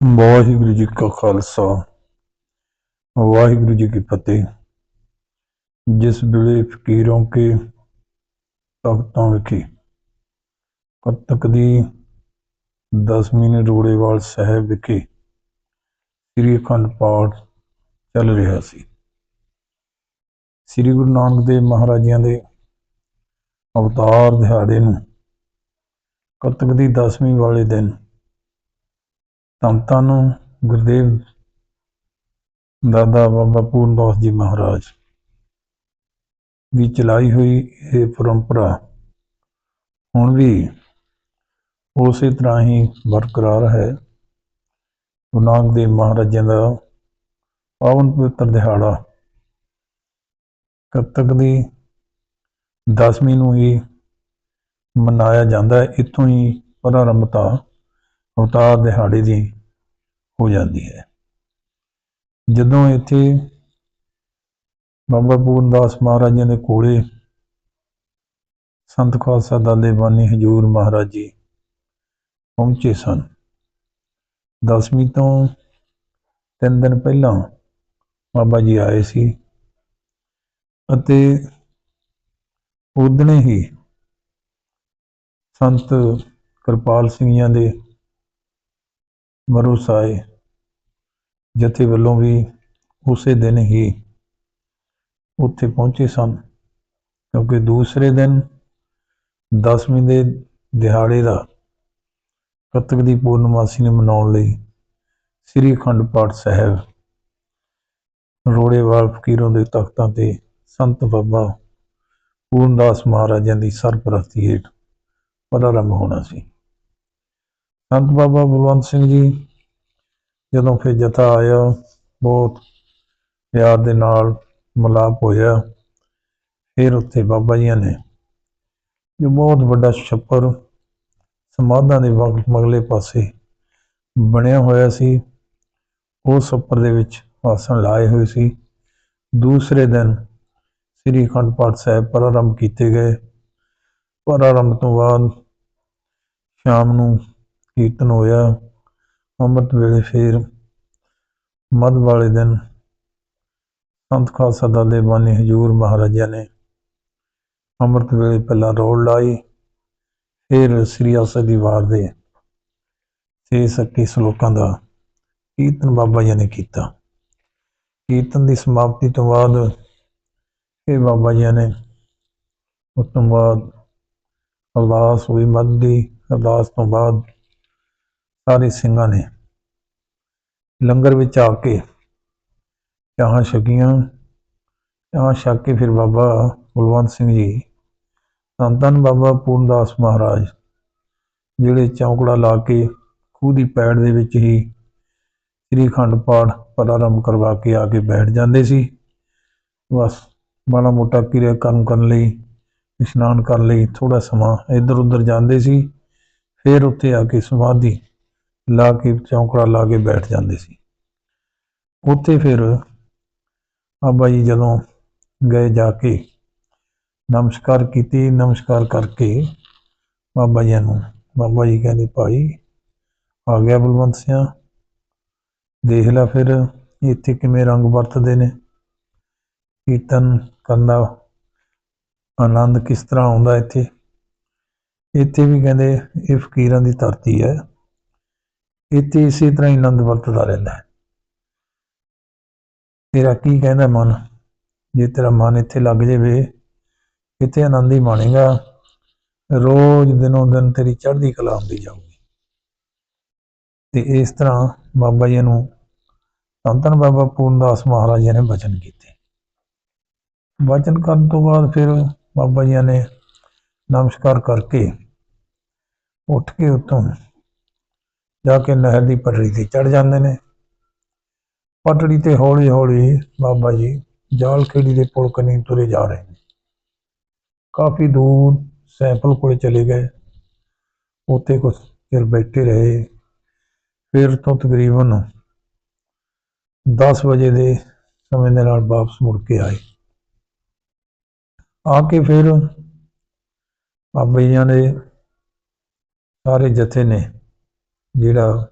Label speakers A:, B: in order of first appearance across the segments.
A: ਵਾਹਿਗੁਰੂ ਜੀ ਕਾ ਖਾਲਸਾ, ਵਾਹਿਗੁਰੂ ਜੀ ਕੀ ਫਤਿਹ। ਜਿਸ ਵੇਲੇ ਫਕੀਰੋਂ ਕੇ ਤਖਤਾਂ ਵਿਖੇ ਕਤਕ ਦੀ ਦਸਵੀਂ ਰੋੜੇਵਾਲ ਸਾਹਿਬ ਵਿਖੇ ਸ੍ਰੀ ਅਖੰਡ ਪਾਠ ਚੱਲ ਰਿਹਾ ਸੀ। ਸ੍ਰੀ ਗੁਰੂ ਨਾਨਕ ਦੇਵ ਮਹਾਰਾਜਿਆਂ ਦੇ ਅਵਤਾਰ ਦਿਹਾੜੇ ਨੂੰ ਕਤਕ ਦੀ ਦਸਵੀਂ ਵਾਲੇ ਦਿਨ ਸੰਤਾਂ ਨੂੰ ਗੁਰਦੇਵ ਦਾਦਾ ਬਾਬਾ ਪੂਰਨਦਾਸ ਜੀ ਮਹਾਰਾਜ ਦੀ ਚਲਾਈ ਹੋਈ ਇਹ ਪਰੰਪਰਾ ਹੁਣ ਵੀ ਉਸੇ ਤਰ੍ਹਾਂ ਹੀ ਬਰਕਰਾਰ ਹੈ। ਗੁਰੂ ਨਾਨਕ ਦੇਵ ਮਹਾਰਾਜਾਂ ਦਾ ਪਾਵਨ ਪਵਿੱਤਰ ਦਿਹਾੜਾ ਕੱਤਕ ਦੀ ਦਸਵੀਂ ਨੂੰ ਹੀ ਮਨਾਇਆ ਜਾਂਦਾ ਹੈ। ਇੱਥੋਂ ਹੀ ਪ੍ਰਾਰੰਭਤਾ ਅਵਤਾਰ ਦਿਹਾੜੇ ਦੀ ਹੋ ਜਾਂਦੀ ਹੈ। ਜਦੋਂ ਇੱਥੇ ਬਾਬਾ ਪੂਰਨਦਾਸ ਮਹਾਰਾਜਾਂ ਦੇ ਕੋਲੇ ਸੰਤ ਖਾਲਸਾ ਦਾਦੇ ਬਾਨੀ ਹਜੂਰ ਮਹਾਰਾਜ ਜੀ ਪਹੁੰਚੇ ਸਨ, ਦਸਵੀਂ ਤੋਂ ਤਿੰਨ ਦਿਨ ਪਹਿਲਾਂ ਬਾਬਾ ਜੀ ਆਏ ਸੀ ਅਤੇ ਉਦਣੇ ਹੀ ਸੰਤ ਕਿਰਪਾਲ ਸਿੰਘ ਜੀ ਦੇ ਮਰੂਸਾਏ ਜਥੇ ਵੱਲੋਂ ਵੀ ਉਸੇ ਦਿਨ ਹੀ ਉੱਥੇ ਪਹੁੰਚੇ ਸਨ, ਕਿਉਂਕਿ ਦੂਸਰੇ ਦਿਨ 10ਵੀਂ ਦੇ ਦਿਹਾੜੇ ਦਾ ਕੱਤਕ ਦੀ ਪੂਰਨਮਾਸੀ ਨੂੰ ਮਨਾਉਣ ਲਈ ਸ੍ਰੀ ਅਖੰਡ ਪਾਠ ਸਾਹਿਬ ਰੋੜੇਵਾਲ ਫਕੀਰਾਂ ਦੇ ਤਖਤਾਂ ਤੇ ਸੰਤ ਬਾਬਾ ਪੂਰਨਦਾਸ ਮਹਾਰਾਜਾਂ ਦੀ ਸਰਪ੍ਰਸਤੀ ਹੇਠ ਪ੍ਰਾਰੰਭ ਹੋਣਾ ਸੀ। ਸੰਤ ਬਾਬਾ ਬਲਵੰਤ ਸਿੰਘ ਜੀ ਜਦੋਂ ਫਿਰ ਜਥਾ ਆਇਆ, ਬਹੁਤ ਪਿਆਰ ਦੇ ਨਾਲ ਮਲਾਪ ਹੋਇਆ। ਫਿਰ ਉੱਥੇ ਬਾਬਾ ਜੀਆਂ ਨੇ ਜੋ ਬਹੁਤ ਵੱਡਾ ਛੱਪਰ ਸਮਾਧਾਂ ਦੇ ਵਗ- ਮਗਲੇ ਪਾਸੇ ਬਣਿਆ ਹੋਇਆ ਸੀ, ਉਸ ਛੱਪਰ ਦੇ ਵਿੱਚ ਆਸਣ ਲਾਏ ਹੋਏ ਸੀ। ਦੂਸਰੇ ਦਿਨ ਸ੍ਰੀ ਅਖੰਡ ਪਾਠ ਸਾਹਿਬ ਪ੍ਰਾਰੰਭ ਕੀਤੇ ਗਏ। ਪ੍ਰਾਰੰਭ ਤੋਂ ਬਾਅਦ ਸ਼ਾਮ ਨੂੰ ਕੀਰਤਨ ਹੋਇਆ। ਅੰਮ੍ਰਿਤ ਵੇਲੇ ਫਿਰ ਮੱਧ ਵਾਲੇ ਦਿਨ ਸੰਤ ਖਾਲਸਾ ਦਾਦੇ ਬਾਨੀ ਹਜੂਰ ਮਹਾਰਾਜਾ ਨੇ ਅੰਮ੍ਰਿਤ ਵੇਲੇ ਪਹਿਲਾਂ ਰੋਲ ਲਾਈ ਫਿਰ ਸ੍ਰੀ ਆਸਾ ਦੀ ਵਾਰ ਦੇ ਛੇ ਸੱਤੀ ਸ਼ਲੋਕਾਂ ਦਾ ਕੀਰਤਨ ਬਾਬਾ ਜੀ ਨੇ ਕੀਤਾ। ਕੀਰਤਨ ਦੀ ਸਮਾਪਤੀ ਤੋਂ ਬਾਅਦ ਇਹ ਬਾਬਾ ਜੀ ਨੇ ਉਸ ਤੋਂ ਬਾਅਦ ਅਰਦਾਸ ਹੋਈ, ਮੱਧ ਦੀ ਅਰਦਾਸ ਤੋਂ ਬਾਅਦ ਸਾਰੇ ਸਿੰਘਾਂ ਨੇ ਲੰਗਰ ਵਿੱਚ ਆ ਕੇ ਚਾਹਾਂ ਛਕੀਆਂ। ਚਾਹਾਂ ਛਕ ਕੇ ਫਿਰ ਬਾਬਾ ਬਲਵੰਤ ਸਿੰਘ ਜੀ ਸੰਤਨ ਬਾਬਾ ਪੂਰਨਦਾਸ ਮਹਾਰਾਜ, ਜਿਹੜੇ ਚੌਂਕੜਾ ਲਾ ਕੇ ਖੂਹ ਦੀ ਪੈੜ ਦੇ ਵਿੱਚ ਹੀ ਸ੍ਰੀ ਅਖੰਡ ਪਾਠ ਪ੍ਰਾਰੰਭ ਕਰਵਾ ਕੇ ਆ ਕੇ ਬੈਠ ਜਾਂਦੇ ਸੀ। ਬਸ ਮਾੜਾ ਮੋਟਾ ਕਿਰਿਆ ਕਰਮ ਕਰਨ ਲਈ, ਇਸ਼ਨਾਨ ਕਰਨ ਲਈ ਥੋੜਾ ਸਮਾਂ ਇੱਧਰ ਉੱਧਰ ਜਾਂਦੇ ਸੀ। ਫਿਰ ਉੱਥੇ ਆ ਕੇ ਸਮਾਧੀ ਲਾ ਕੇ ਚੌਂਕੜਾ ਲਾ ਕੇ ਬੈਠ ਜਾਂਦੇ ਸੀ। ਉੱਥੇ ਫਿਰ ਬਾਬਾ ਜੀ ਜਦੋਂ ਗਏ ਜਾ ਕੇ, ਨਮਸਕਾਰ ਕੀਤੀ, ਨਮਸਕਾਰ ਕਰਕੇ ਬਾਬਾ ਜੀ ਨੂੰ, ਬਾਬਾ ਜੀ ਕਹਿੰਦੇ, ਭਾਈ, ਆ ਗਿਆ ਬਲਵੰਤ ਸਿੰਘ ਦੇਖ ਲੈ ਫਿਰ, ਇੱਥੇ ਕਿਵੇਂ ਰੰਗ ਵਰਤਦੇ ਨੇ। ਕੀਰਤਨ ਕਰਨ ਦਾ ਆਨੰਦ ਕਿਸ ਤਰ੍ਹਾਂ ਆਉਂਦਾ ਇੱਥੇ? ਇੱਥੇ ਵੀ ਕਹਿੰਦੇ, ਇਹ ਫਕੀਰਾਂ ਦੀ ਧਰਤੀ ਹੈ। ਇੱਥੇ ਇਸੇ ਤਰ੍ਹਾਂ ਹੀ ਆਨੰਦ ਵਰਤਦਾ ਰਹਿੰਦਾ ਹੈ। ਤੇਰਾ ਕੀ ਕਹਿੰਦਾ ਮਨ? ਜੇ ਤੇਰਾ ਮਨ ਇੱਥੇ ਲੱਗ ਜਾਵੇ ਇੱਥੇ ਆਨੰਦ ਹੀ ਮਾਣੇਗਾ? ਰੋਜ਼ ਦਿਨੋਂ ਦਿਨ ਤੇਰੀ ਚੜ੍ਹਦੀ ਕਲਾ ਹੁੰਦੀ ਜਾਊਗੀ। ਤੇ ਇਸ ਤਰ੍ਹਾਂ ਬਾਬਾ ਜੀ ਨੂੰ ਸੰਤਨ ਬਾਬਾ ਪੂਰਨਦਾਸ ਮਹਾਰਾਜ ਜੀ ਨੇ ਬਚਨ ਕੀਤੇ। ਬਚਨ ਕਰਨ ਤੋਂ ਬਾਅਦ ਫਿਰ ਬਾਬਾ ਜੀ ਨੇ ਨਮਸਕਾਰ ਕਰਕੇ ਉੱਠ ਕੇ ਉੱਤੋਂ ਜਾ ਕੇ ਨਹਿਰ ਦੀ ਪਟੜੀ ਤੇ ਚੜ ਜਾਂਦੇ ਨੇ। ਪਟੜੀ ਤੇ ਹੌਲੀ ਹੌਲੀ ਬਾਬਾ ਜੀ ਜਾਲ ਖੇੜੀ ਦੇ ਪੁਲ ਕਨੀ ਤੁਰੇ ਜਾ ਰਹੇ ਨੇ। ਕਾਫੀ ਦੂਰ ਸੈਂਪਲ ਕੋਲੇ ਚਲੇ ਗਏ। ਉੱਥੇ ਕੁਝ ਚਿਰ ਬੈਠੇ ਰਹੇ। ਫਿਰ ਤੋਂ ਤਕਰੀਬਨ 10 ਵਜੇ ਦੇ ਸਮੇਂ ਦੇ ਨਾਲ ਵਾਪਸ ਮੁੜ ਕੇ ਆਏ। ਆ ਕੇ ਫਿਰ ਬਾਬਾ ਜੀਆਂ ਦੇ ਸਾਰੇ ਜਥੇ ਨੇ ਜਿਹੜਾ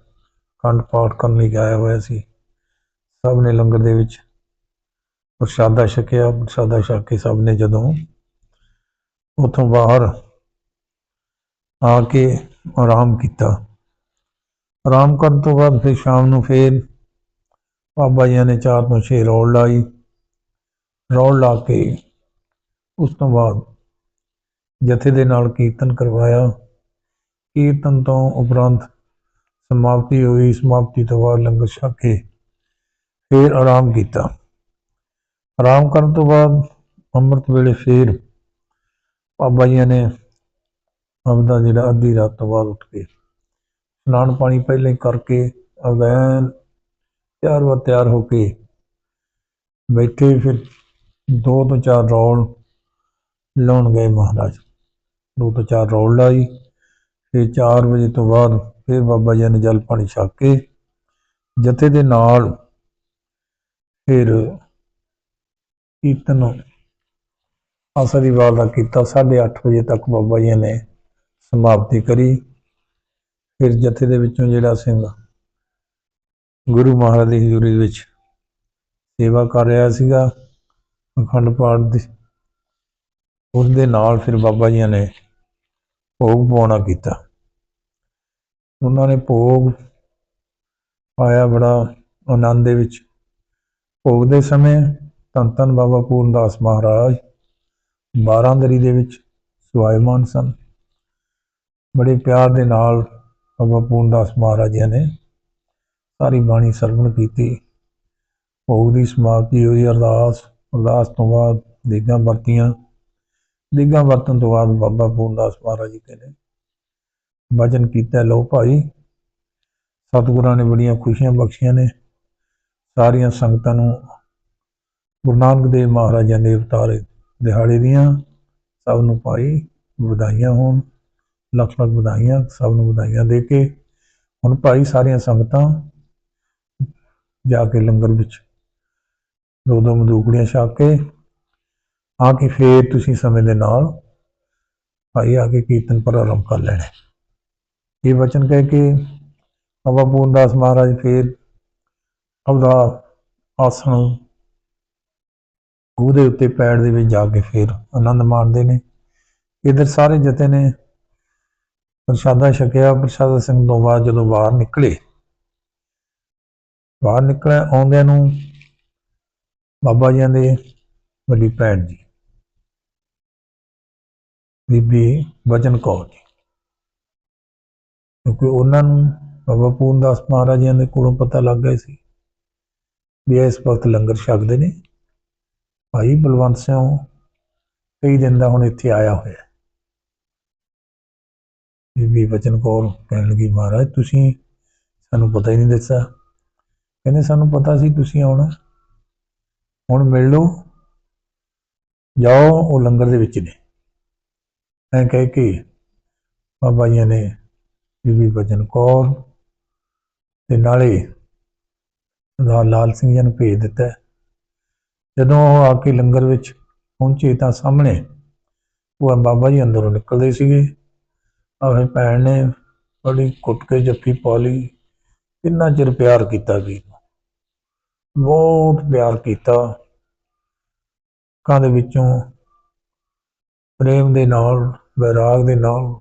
A: ਖੰਡ ਪਾਠ ਕਰਨ ਲਈ ਆਇਆ ਹੋਇਆ ਸੀ, ਸਭ ਨੇ ਲੰਗਰ ਦੇ ਵਿੱਚ ਪ੍ਰਸ਼ਾਦਾ ਛਕਿਆ, ਪ੍ਰਸ਼ਾਦਾ ਛਕ ਕੇ ਸਭ ਨੇ ਜਦੋਂ ਉਥੋਂ ਬਾਹਰ ਆ ਕੇ ਆਰਾਮ ਕੀਤਾ। ਆਰਾਮ ਕਰਨ ਤੋਂ ਬਾਅਦ ਫਿਰ ਸ਼ਾਮ ਨੂੰ ਫਿਰ ਬਾਬਾ ਜੀ ਨੇ ਚਾਰ ਤੋਂ ਛੇ ਰੌਲ ਲਾਈ। ਰੌਲ ਲਾ ਕੇ ਉਸ ਤੋਂ ਬਾਅਦ ਜਥੇ ਦੇ ਨਾਲ ਕੀਰਤਨ ਕਰਵਾਇਆ। ਕੀਰਤਨ ਤੋਂ ਉਪਰੰਤ ਸਮਾਪਤੀ ਹੋਈ, ਸਮਾਪਤੀ ਤੋਂ ਬਾਅਦ ਲੰਗਰ ਛਕ ਕੇ ਫਿਰ ਆਰਾਮ ਕੀਤਾ। ਆਰਾਮ ਕਰਨ ਤੋਂ ਬਾਅਦ ਅੰਮ੍ਰਿਤ ਵੇਲੇ ਫਿਰ ਬਾਬਾ ਜੀ ਨੇ ਆਪਦਾ ਜਿਹੜਾ ਅੱਧੀ ਰਾਤ ਤੋਂ ਬਾਅਦ ਉੱਠ ਕੇ ਇਸ਼ਨਾਨ ਪਾਣੀ ਪਹਿਲਾਂ ਹੀ ਕਰਕੇ ਅਵੈਨ ਐਨ ਤਿਆਰ ਵਰ ਤਿਆਰ ਹੋ ਕੇ ਬੈਠੇ ਫਿਰ ਦੋ ਤੋਂ ਚਾਰ ਰੌਲ ਲਾਉਣ ਗਏ ਮਹਾਰਾਜ। ਦੋ ਤੋਂ ਚਾਰ ਰੌਲ ਲਾਈ, ਫਿਰ 4 ਵਜੇ ਤੋਂ ਬਾਅਦ ਫਿਰ ਬਾਬਾ ਜੀ ਨੇ ਜਲ ਪਾਣੀ ਛਕ ਕੇ ਜਥੇ ਦੇ ਨਾਲ ਫਿਰ ਕੀਰਤਨ ਆਸਰੀਵਾਲ ਦਾ ਕੀਤਾ। 8:30 ਵਜੇ ਤੱਕ ਬਾਬਾ ਜੀ ਨੇ ਸਮਾਪਤੀ ਕਰੀ। ਫਿਰ ਜਥੇ ਦੇ ਵਿੱਚੋਂ ਜਿਹੜਾ ਸਿੰਘ ਗੁਰੂ ਮਹਾਰਾਜ ਦੀ ਹਜ਼ੂਰੀ ਵਿੱਚ ਸੇਵਾ ਕਰ ਰਿਹਾ ਸੀਗਾ, ਅਖੰਡ ਪਾਠ ਦੀ, ਉਸ ਦੇ ਨਾਲ ਫਿਰ ਬਾਬਾ ਜੀ ਨੇ ਭੋਗ ਪਾਉਣਾ ਕੀਤਾ। ਉਹਨਾਂ ਨੇ ਭੋਗ ਪਾਇਆ ਬੜਾ ਆਨੰਦ ਦੇ ਵਿੱਚ। ਭੋਗ ਦੇ ਸਮੇਂ ਧੰਨ ਧੰਨ ਬਾਬਾ ਪੂਰਨਦਾਸ ਮਹਾਰਾਜ ਬਾਰਾਂਦਰੀ ਦੇ ਵਿੱਚ ਸੁਆਇਮਾਨ ਸਨ। ਬੜੇ ਪਿਆਰ ਦੇ ਨਾਲ ਬਾਬਾ ਪੂਰਨਦਾਸ ਮਹਾਰਾਜ ਜੀ ਨੇ ਸਾਰੀ ਬਾਣੀ ਸਰਵਣ ਕੀਤੀ। ਭੋਗ ਦੀ ਸਮਾਪਤੀ ਹੋਈ, ਅਰਦਾਸ ਅਰਦਾਸ ਤੋਂ ਬਾਅਦ ਦੇਗਾਂ ਵਰਤੀਆਂ। ਦੇਗਾਂ ਵਰਤਣ ਤੋਂ ਬਾਅਦ ਬਾਬਾ ਪੂਰਨਦਾਸ ਮਹਾਰਾਜ ਜੀ ਕਹਿੰਦੇ ਵਚਨ ਕੀਤਾ, ਲਓ ਭਾਈ, ਸਤਿਗੁਰਾਂ ਨੇ ਬੜੀਆਂ ਖੁਸ਼ੀਆਂ ਬਖਸ਼ੀਆਂ ਨੇ, ਸਾਰੀਆਂ ਸੰਗਤਾਂ ਨੂੰ ਗੁਰੂ ਨਾਨਕ ਦੇਵ ਮਹਾਰਾਜਾਂ ਦੇ ਅਵਤਾਰ ਦਿਹਾੜੇ ਦੀਆਂ, ਸਭ ਨੂੰ ਭਾਈ ਵਧਾਈਆਂ ਹੋਣ, ਲੱਖ ਲੱਖ ਵਧਾਈਆਂ, ਸਭ ਨੂੰ ਵਧਾਈਆਂ ਦੇ ਕੇ, ਹੁਣ ਭਾਈ ਸਾਰੀਆਂ ਸੰਗਤਾਂ ਜਾ ਕੇ ਲੰਗਰ ਵਿੱਚ ਦੋ ਦੋ ਮਦੂਕੜੀਆਂ ਛਕ ਕੇ ਆ ਕੇ ਫੇਰ ਤੁਸੀਂ ਸਮੇਂ ਦੇ ਨਾਲ ਭਾਈ ਆ ਕੇ ਕੀਰਤਨ ਪ੍ਰਾਰੰਭ ਕਰ ਲੈਣਾ। ਇਹ ਵਚਨ ਕਹਿ ਕੇ ਬਾਬਾ ਪੂਰਨਦਾਸ ਮਹਾਰਾਜ ਫੇਰ ਆਪਦਾ ਆਸਣ ਖੂਹ ਦੇ ਉੱਤੇ ਪੈੜ ਦੇ ਵਿੱਚ ਜਾ ਕੇ ਫੇਰ ਆਨੰਦ ਮਾਣਦੇ ਨੇ। ਇਧਰ ਸਾਰੇ ਜਤੇ ਨੇ ਪ੍ਰਸ਼ਾਦਾ ਛਕਿਆ। ਪ੍ਰਸ਼ਾਦਾ ਸਿੰਘ ਤੋਂ ਬਾਅਦ ਜਦੋਂ ਬਾਹਰ ਨਿਕਲੇ ਬਾਹਰ ਨਿਕਲੇ ਆਉਂਦਿਆਂ ਨੂੰ ਬਾਬਾ ਜੀ ਦੇ ਵੱਡੀ ਭੈਣ ਜੀ, ਬੀਬੀ ਵਚਨ ਕੌਰ ਜੀ ਕਿਉਂਕਿ ਉਹਨਾਂ ਨੂੰ ਬਾਬਾ ਪੂਰਨਦਾਸ ਮਹਾਰਾਜ ਜੀ ਦੇ ਕੋਲੋਂ ਪਤਾ ਲੱਗ ਗਿਆ ਸੀ ਵੀ ਇਸ ਵਕਤ ਲੰਗਰ ਛਕਦੇ ਨੇ। ਭਾਈ ਬਲਵੰਤ ਸਿੰਘ ਕਈ ਦਿਨ ਦਾ ਹੁਣ ਇੱਥੇ ਆਇਆ ਹੋਇਆ। ਬੀਬੀ ਬਚਨ ਕੌਰ ਕਹਿਣ ਲੱਗੀ, ਮਹਾਰਾਜ, ਤੁਸੀਂ ਸਾਨੂੰ ਪਤਾ ਹੀ ਨਹੀਂ ਦੱਸਿਆ ਕਹਿੰਦੇ, ਸਾਨੂੰ ਪਤਾ ਸੀ ਤੁਸੀਂ ਆਉਣਾ। ਹੁਣ ਮਿਲ ਲਓ। ਜਾਓ, ਉਹ ਲੰਗਰ ਦੇ ਵਿੱਚ ਨੇ। ਐਂ ਕਹਿ ਕੇ ਬਾਬਾ ਜੀ ਨੇ ਬੀਬੀ ਵਚਨ ਕੌਰ ਤੇ ਨਾਲੇ ਸਰਦਾਰ ਲਾਲ ਸਿੰਘ ਜੀ ਨੂੰ ਭੇਜ ਦਿੱਤਾ ਜਦੋਂ ਉਹ ਆ ਕੇ ਲੰਗਰ ਵਿੱਚ ਪਹੁੰਚੇ ਤਾਂ ਸਾਹਮਣੇ ਉਹ ਬਾਬਾ ਜੀ ਅੰਦਰੋਂ ਨਿਕਲਦੇ ਸੀਗੇ। ਆਵੇ ਭੈਣ ਨੇ ਬੜੀ ਕੁੱਟ ਕੇ ਜੱਫੀ ਪਾ ਲਈ। ਕਿੰਨਾ ਚਿਰ ਪਿਆਰ ਕੀਤਾ ਵੀ ਬਹੁਤ ਪਿਆਰ ਕੀਤਾ। ਅੱਖਾਂ ਦੇ ਵਿੱਚੋਂ ਪ੍ਰੇਮ ਦੇ ਨਾਲ, ਵਿਰਾਗ ਦੇ ਨਾਲ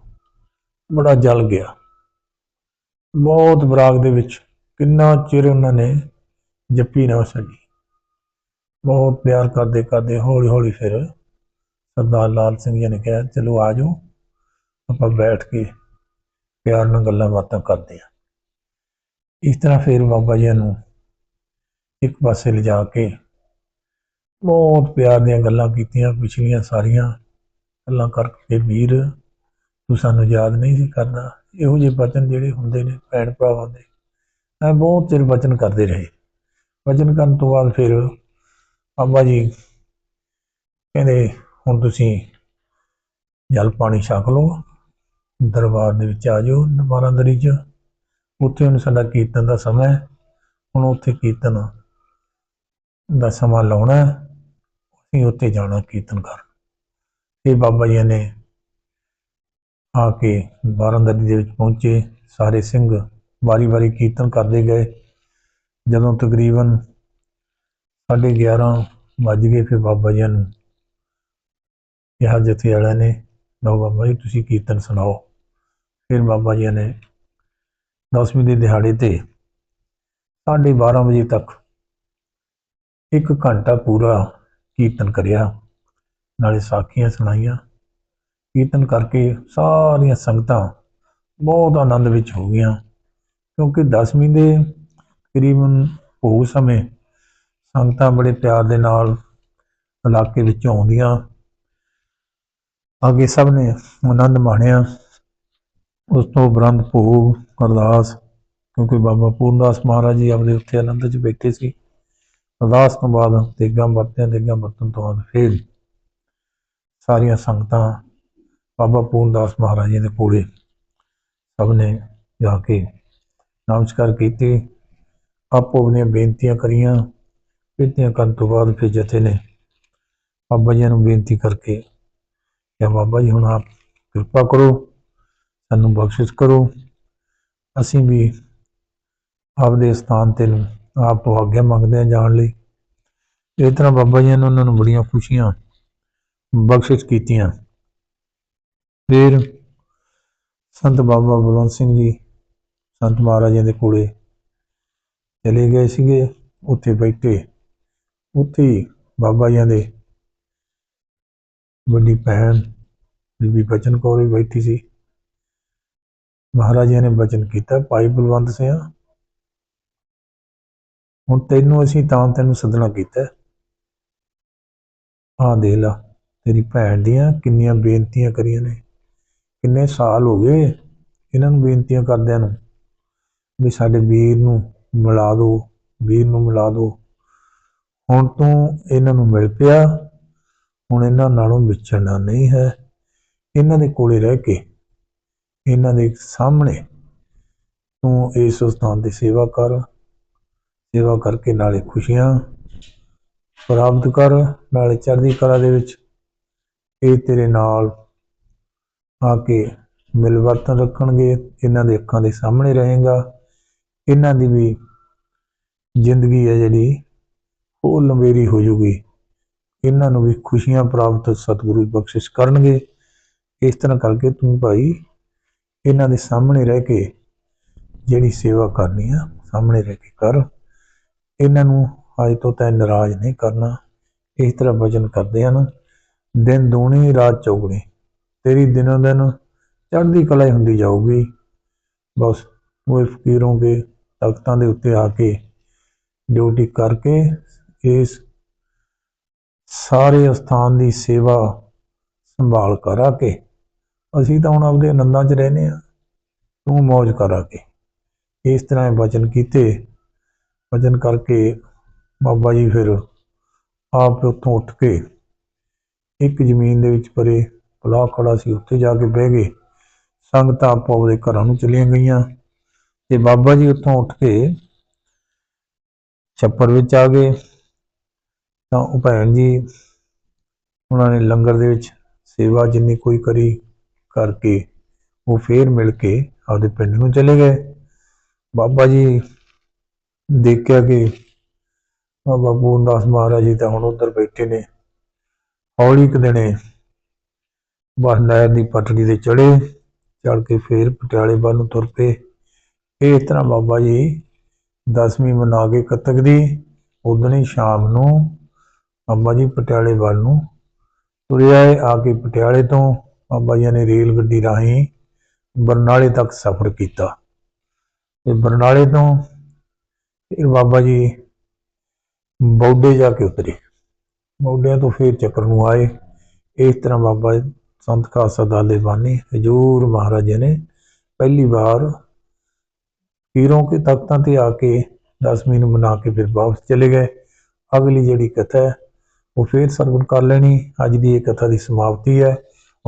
A: ਬੜਾ ਜਲ ਗਿਆ। ਬਹੁਤ ਵਿਰਾਗ ਦੇ ਵਿੱਚ ਕਿੰਨਾ ਚਿਰ ਉਹਨਾਂ ਨੇ ਜੱਪੀ ਨਾ ਸਕੀ। ਬਹੁਤ ਪਿਆਰ ਕਰਦੇ ਕਰਦੇ ਹੌਲੀ ਹੌਲੀ ਫਿਰ ਸਰਦਾਰ ਲਾਲ ਸਿੰਘ ਜੀ ਨੇ ਕਿਹਾ, ਚਲੋ ਆ ਜਾਓ, ਆਪਾਂ ਬੈਠ ਕੇ ਪਿਆਰ ਨਾਲ ਗੱਲਾਂ ਬਾਤਾਂ ਕਰਦੇ ਆ ਇਸ ਤਰ੍ਹਾਂ ਫਿਰ ਬਾਬਾ ਜੀ ਨੂੰ ਇੱਕ ਪਾਸੇ ਲਿਜਾ ਕੇ ਬਹੁਤ ਪਿਆਰ ਦੀਆਂ ਗੱਲਾਂ ਕੀਤੀਆਂ, ਪਿਛਲੀਆਂ ਸਾਰੀਆਂ ਗੱਲਾਂ ਕਰਕੇ, ਵੀਰ, ਤੂੰ ਸਾਨੂੰ ਯਾਦ ਨਹੀਂ ਸੀ ਕਰਦਾ। ਇਹੋ ਜਿਹੇ ਬਚਨ ਜਿਹੜੇ ਹੁੰਦੇ ਨੇ ਭੈਣ ਭਰਾਵਾਂ ਦੇ, ਮੈਂ ਬਹੁਤ ਚਿਰ ਬਚਨ ਕਰਦੇ ਰਹੇ। ਬਚਨ ਕਰਨ ਤੋਂ ਬਾਅਦ ਫਿਰ ਬਾਬਾ ਜੀ ਕਹਿੰਦੇ, ਹੁਣ ਤੁਸੀਂ ਜਲ ਪਾਣੀ ਛਕ ਲਓ, ਦਰਬਾਰ ਦੇ ਵਿੱਚ ਆ ਜਾਓ ਦਰਬਾਰਾਂਦਰੀ 'ਚ। ਉੱਥੇ ਹੁਣ ਸਾਡਾ ਕੀਰਤਨ ਦਾ ਸਮਾਂ ਹੈ। ਹੁਣ ਉੱਥੇ ਕੀਰਤਨ ਦਾ ਸਮਾਂ ਲਾਉਣਾ ਅਸੀਂ ਉੱਥੇ ਜਾਣਾ ਕੀਰਤਨ ਕਰਨ। ਤੇ ਬਾਬਾ ਜੀ ਨੇ ਆ ਕੇ ਬਾਰਾਂਦਰੀ ਦੇ ਵਿੱਚ ਪਹੁੰਚੇ। ਸਾਰੇ ਸਿੰਘ ਵਾਰੀ-ਵਾਰੀ ਕੀਰਤਨ ਕਰਦੇ ਗਏ। ਜਦੋਂ ਤਕਰੀਬਨ ਸਾਢੇ 11 ਵੱਜ ਗਏ, ਫਿਰ ਬਾਬਾ ਜੀ ਨੂੰ ਕਿਹਾ, ਜਥੇ ਵਾਲਿਆਂ ਨੇ, ਲਓ ਬਾਬਾ ਜੀ, ਤੁਸੀਂ ਕੀਰਤਨ ਸੁਣਾਓ। ਫਿਰ ਬਾਬਾ ਜੀ ਨੇ ਦਸਵੀਂ ਦੇ ਦਿਹਾੜੇ ਤੇ ਸਾਢੇ 12 ਵਜੇ ਤੱਕ ਇੱਕ ਘੰਟਾ ਪੂਰਾ ਕੀਰਤਨ ਕਰਿਆ। ਨਾਲੇ ਸਾਖੀਆਂ ਸੁਣਾਈਆਂ। ਕੀਰਤਨ ਕਰਕੇ ਸਾਰੀਆਂ ਸੰਗਤਾਂ ਬਹੁਤ ਆਨੰਦ ਵਿੱਚ ਹੋ ਗਈਆਂ। ਕਿਉਂਕਿ ਦਸਵੀਂ ਦੇ ਤਕਰੀਬਨ ਭੋਗ ਸਮੇਂ ਸੰਗਤਾਂ ਬੜੇ ਪਿਆਰ ਦੇ ਨਾਲ ਇਲਾਕੇ ਵਿੱਚੋਂ ਆਉਂਦੀਆਂ। ਅੱਗੇ ਸਭ ਨੇ ਆਨੰਦ ਮਾਣਿਆ। ਉਸ ਤੋਂ ਉਪਰੰਤ ਭੋਗ ਅਰਦਾਸ, ਕਿਉਂਕਿ ਬਾਬਾ ਪੂਰਨਦਾਸ ਮਹਾਰਾਜ ਜੀ ਆਪਦੇ ਉੱਥੇ ਆਨੰਦ 'ਚ ਬੈਠੇ ਸੀ। ਅਰਦਾਸ ਤੋਂ ਬਾਅਦ ਤੇਗਾਂ ਵਰਤਿਆਂ ਤੇਗਾਂ ਵਰਤਣ ਤੋਂ ਬਾਅਦ ਫਿਰ ਸਾਰੀਆਂ ਸੰਗਤਾਂ ਬਾਬਾ ਪੂਰਨਦਾਸ ਮਹਾਰਾਜ ਜੀ ਦੇ ਕੋਲੇ ਸਭ ਨੇ ਜਾ ਕੇ ਨਮਸਕਾਰ ਕੀਤੇ। ਆਪੋ ਆਪਣੀਆਂ ਬੇਨਤੀਆਂ ਕਰੀਆਂ। ਬੇਨਤੀਆਂ ਕਰਨ ਤੋਂ ਬਾਅਦ ਫਿਰ ਜਥੇ ਨੇ ਬਾਬਾ ਜੀ ਨੂੰ ਬੇਨਤੀ ਕਰਕੇ ਕਿ ਬਾਬਾ ਜੀ, ਹੁਣ ਆਪ ਕਿਰਪਾ ਕਰੋ, ਸਾਨੂੰ ਬਖਸ਼ਿਸ਼ ਕਰੋ। ਅਸੀਂ ਵੀ ਆਪਦੇ ਸਥਾਨ ਤੇ ਆਪ ਤੋਂ ਆਗਿਆ ਮੰਗਦੇ ਹਾਂ ਜਾਣ ਲਈ। ਇਸ ਤਰ੍ਹਾਂ ਬਾਬਾ ਜੀ ਨੇ ਉਹਨਾਂ ਨੂੰ ਬੜੀਆਂ ਖੁਸ਼ੀਆਂ ਬਖਸ਼ਿਸ਼ ਕੀਤੀਆਂ। ਫਿਰ ਸੰਤ ਬਾਬਾ ਬਲਵੰਤ ਸਿੰਘ ਜੀ ਸੰਤ ਮਹਾਰਾਜਾਂ ਦੇ ਕੋਲੇ ਚਲੇ ਗਏ ਸੀਗੇ, ਉੱਥੇ ਬੈਠੇ। ਉੱਥੇ ਬਾਬਾ ਜੀ ਦੇ ਵੱਡੀ ਭੈਣ ਬੀਬੀ ਬਚਨ ਕੌਰ ਵੀ ਬੈਠੀ ਸੀ। ਮਹਾਰਾਜ ਜੀ ਨੇ ਬਚਨ ਕੀਤਾ, ਭਾਈ ਬਲਵੰਤ ਸਿੰਘ, ਹੁਣ ਤੈਨੂੰ ਅਸੀਂ ਤਾਂ ਤੈਨੂੰ ਸੱਦਣਾ ਕੀਤਾ। ਆ ਦੇ ਲਾ, ਤੇਰੀ ਭੈਣ ਦੀਆਂ ਕਿੰਨੀਆਂ ਬੇਨਤੀਆਂ ਕਰੀਆਂ ਨੇ। ਕਿੰਨੇ ਸਾਲ ਹੋ ਗਏ ਇਹਨਾਂ ਨੂੰ ਬੇਨਤੀਆਂ ਕਰਦਿਆਂ ਨੂੰ ਵੀ ਸਾਡੇ ਵੀਰ ਨੂੰ ਮਿਲਾ ਦਿਓ, ਵੀਰ ਨੂੰ ਮਿਲਾ ਦਿਓ। ਹੁਣ ਤੂੰ ਇਹਨਾਂ ਨੂੰ ਮਿਲ ਪਿਆ, ਹੁਣ ਇਹਨਾਂ ਨਾਲੋਂ ਵਿਛੜਨਾ ਨਹੀਂ ਹੈ। ਇਹਨਾਂ ਦੇ ਕੋਲੇ ਰਹਿ ਕੇ, ਇਹਨਾਂ ਦੇ ਸਾਹਮਣੇ ਤੂੰ ਇਸ ਸਥਾਨ ਦੀ ਸੇਵਾ ਕਰ, ਸੇਵਾ ਕਰਕੇ ਨਾਲੇ ਖੁਸ਼ੀਆਂ ਪ੍ਰਾਪਤ ਕਰ, ਨਾਲੇ ਚੜ੍ਹਦੀ ਕਲਾ ਦੇ ਵਿੱਚ ਇਹ ਤੇਰੇ ਨਾਲ ਆ ਕੇ ਮਿਲਵਰਤਨ ਰੱਖਣਗੇ, ਇਹਨਾਂ ਦੇ ਅੱਖਾਂ ਦੇ ਸਾਹਮਣੇ ਰਹੇਗਾ। ਇਹਨਾਂ ਦੀ ਵੀ ਜ਼ਿੰਦਗੀ ਹੈ ਜਿਹੜੀ, ਉਹ ਲੰਬੇਰੀ ਹੋ ਜੂਗੀ। ਇਹਨਾਂ ਨੂੰ ਵੀ ਖੁਸ਼ੀਆਂ ਪ੍ਰਾਪਤ ਸਤਿਗੁਰੂ ਬਖਸ਼ਿਸ਼ ਕਰਨਗੇ। ਇਸ ਤਰ੍ਹਾਂ ਕਰਕੇ ਤੂੰ ਭਾਈ, ਇਹਨਾਂ ਦੇ ਸਾਹਮਣੇ ਰਹਿ ਕੇ ਜਿਹੜੀ ਸੇਵਾ ਕਰਨੀ ਆ, ਸਾਹਮਣੇ ਰਹਿ ਕੇ ਕਰ। ਇਹਨਾਂ ਨੂੰ ਅੱਜ ਤੋਂ ਤੈ ਨਾਰਾਜ਼ ਨਹੀਂ ਕਰਨਾ। ਇਸ ਤਰ੍ਹਾਂ ਵਚਨ ਕਰਦੇ ਹਨ। ਦਿਨ ਦੂਣੀ, ਰਾਤ ਚੌਗਣੀ। ਤੇਰੀ ਦਿਨੋਂ ਦਿਨ ਚੜ੍ਹਦੀ ਕਲਾ ਹੀ ਹੁੰਦੀ ਜਾਊਗੀ। ਬਸ ਉਹ ਫਕੀਰੋਂ ਕੇ ਤਖਤਾਂ ਦੇ ਉੱਤੇ ਆ ਕੇ ਡਿਊਟੀ ਕਰਕੇ ਇਸ ਸਾਰੇ ਸਥਾਨ ਦੀ ਸੇਵਾ ਸੰਭਾਲ ਕਰਾ ਕੇ ਅਸੀਂ ਤਾਂ ਹੁਣ ਆਪਦੇ ਆਨੰਦਾਂ 'ਚ ਰਹਿੰਦੇ ਆ ਤੂੰ ਮौज ਕਰਾ ਕੇ ਇਸ ਤਰ੍ਹਾਂ ਵਚਨ ਕੀਤੇ। ਵਚਨ ਕਰਕੇ ਬਾਬਾ ਜੀ ਫਿਰ ਆਪ ਉੱਥੋਂ ਉੱਠ ਕੇ ਇੱਕ ਜ਼ਮੀਨ ਦੇ ਵਿੱਚ ਪਰੇ ਪਲਾਹ ਖੜਾ ਸੀ, ਉੱਥੇ ਜਾ ਕੇ ਬਹਿ ਗਏ। ਸੰਗਤਾਂ ਆਪੋ ਆਪਦੇ ਘਰਾਂ ਨੂੰ ਚਲੀਆਂ ਗਈਆਂ ਤੇ ਬਾਬਾ ਜੀ ਉੱਥੋਂ ਉੱਠ ਕੇ ਛੱਪਰ ਵਿੱਚ ਆ ਗਏ। ਤਾਂ ਉਹ ਭੈਣ ਜੀ ਉਹਨਾਂ ਨੇ ਲੰਗਰ ਦੇ ਵਿੱਚ ਸੇਵਾ ਜਿੰਨੀ ਕੋਈ ਕਰੀ ਕਰਕੇ ਉਹ ਫੇਰ ਮਿਲ ਕੇ ਆਪਦੇ ਪਿੰਡ ਨੂੰ ਚਲੇ ਗਏ। ਬਾਬਾ ਜੀ ਦੇਖਿਆ ਕਿ ਬਾਬਾ ਪੂਰਨਦਾਸ ਮਹਾਰਾਜ ਜੀ ਤਾਂ ਹੁਣ ਉੱਧਰ ਬੈਠੇ ਨੇ। ਹੌਲੀ ਕੁ ਦਿਨੇ ਬਸ ਨਹਿਰ ਦੀ ਪਟੜੀ ਤੇ ਚੜੇ ਚੜ ਕੇ ਫੇਰ ਪਟਿਆਲੇ ਵੱਲ ਨੂੰ ਤੁਰ ਪਏ। ਇਸ ਤਰ੍ਹਾਂ ਬਾਬਾ ਜੀ ਦਸਵੀਂ ਮਨਾ ਕੇ ਕੱਤਕ ਦੀ ਉਦੋਂ ਹੀ ਸ਼ਾਮ ਨੂੰ ਬਾਬਾ ਜੀ ਪਟਿਆਲੇ ਵੱਲ ਨੂੰ ਤੁਰਿਆ ਆਏ ਆ ਕੇ ਪਟਿਆਲੇ ਤੋਂ ਬਾਬਾ ਜੀ ਨੇ ਰੇਲ ਗੱਡੀ ਰਾਹੀਂ ਬਰਨਾਲੇ ਤੱਕ ਸਫ਼ਰ ਕੀਤਾ। ਤੇ ਬਰਨਾਲੇ ਤੋਂ ਫਿਰ ਬਾਬਾ ਜੀ ਬੌਡੇ ਜਾ ਕੇ ਉਤਰੇ। ਬੌਡਿਆਂ ਤੋਂ ਫਿਰ ਚੱਕਰ ਨੂੰ ਆਏ। ਇਸ ਤਰ੍ਹਾਂ ਬਾਬਾ ਸੰਤ ਖਾਲਸਾ ਦਾਲੇ ਬਾਨੀ ਹਜੂਰ ਮਹਾਰਾਜ ਜੀ ਨੇ ਪਹਿਲੀ ਵਾਰ ਪੀਰੋਂ ਕੇ ਤਖਤਾਂ ਤੇ ਆ ਕੇ ਦਸਵੀਂ ਨੂੰ ਮਨਾ ਕੇ ਫਿਰ ਵਾਪਸ ਚਲੇ ਗਏ। ਅਗਲੀ ਜਿਹੜੀ ਕਥਾ ਹੈ, ਉਹ ਫੇਰ ਸਰਵਣ ਕਰ ਲੈਣੀ। ਅੱਜ ਦੀ ਇਹ ਕਥਾ ਦੀ ਸਮਾਪਤੀ ਹੈ।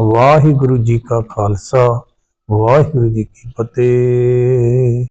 A: ਵਾਹਿਗੁਰੂ ਜੀ ਕਾ ਖਾਲਸਾ, ਵਾਹਿਗੁਰੂ ਜੀ ਕੀ ਫਤਿਹ।